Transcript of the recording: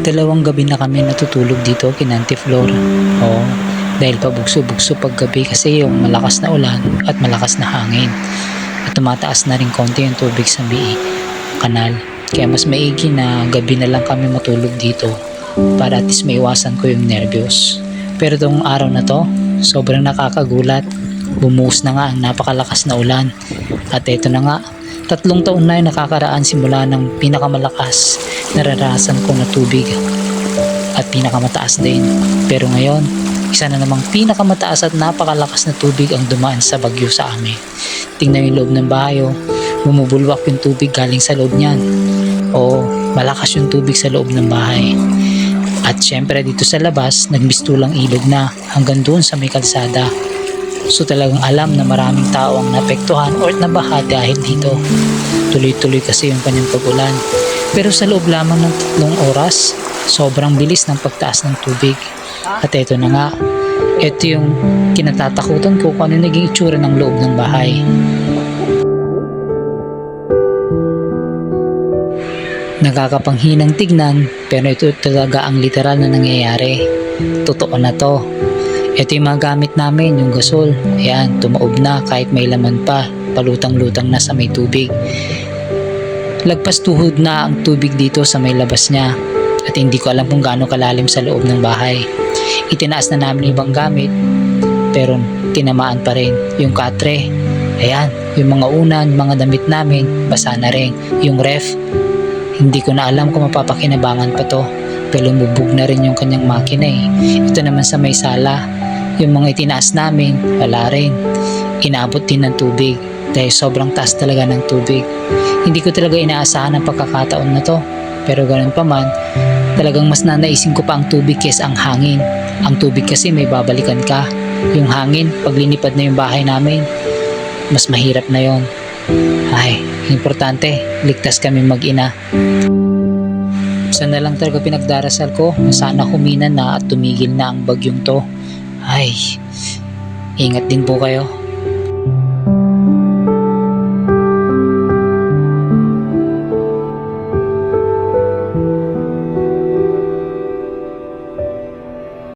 Dalawang gabi na kami natutulog dito kinanti floor. Oo, dahil pabugso-bugso paggabi kasi yung malakas na ulan at malakas na hangin. At tumataas na rin konti yung tubig sa BI kanal. Kaya mas maigi na gabi na lang kami matulog dito para at least maiwasan ko yung nervyos. Pero itong araw na to, sobrang nakakagulat. Bumuhos na nga ang napakalakas na ulan. At ito na nga, tatlong taon na yung nakakaraan simula ng pinakamalakas nararasan ko na tubig at pinakamataas din. Pero ngayon, isa na namang pinakamataas at napakalakas na tubig ang dumaan sa bagyo sa amin. Tingnan yung loob ng bahay, oh. bumubulwak yung tubig galing sa loob niyan. Oo, malakas yung tubig sa loob ng bahay. At syempre dito sa labas, nagmistulang ilog na hanggang doon sa may kalsada. So talagang alam na maraming tao ang napektuhan or nabaha dahil dito. Tuloy-tuloy kasi yung kanyang pagulan. Pero sa loob lamang ng tatlong oras, sobrang bilis ng pagtaas ng tubig. At ito na nga, ito yung kinatatakutan ko kung ano naging itsura ng loob ng bahay. Nakakapanghinang tignan pero ito talaga ang literal na nangyayari. Totoo na to. Ito yung mga gamit namin, yung gasol. Ayan, tumaob na kahit may laman pa. Palutang-lutang na sa may tubig. Lagpas tuhod na ang tubig dito sa may labas niya. At hindi ko alam kung gaano kalalim sa loob ng bahay. Itinaas na namin ibang gamit. Pero tinamaan pa rin. Yung katre. Ayan, yung mga unan, mga damit namin, basa na rin. Yung ref, hindi ko na alam kung mapapakinabangan pa to. Pero lumubog na rin yung kanyang makina eh. Ito naman sa may sala. Yung mga itinaas namin, wala rin. Inabot din ng tubig dahil sobrang taas talaga ng tubig. Hindi ko talaga inaasahan ang pagkakataon na to. Pero ganun pa man, talagang mas nanaisin ko pa ang tubig kesa ang hangin. Ang tubig kasi may babalikan ka. Yung hangin, pag linipad na yung bahay namin, mas mahirap na yon. Ay, importante, ligtas kami mag-ina. Sana lang talaga pinagdarasal ko na sana humina na at tumigil na ang bagyong to. Ay, ingat din po kayo.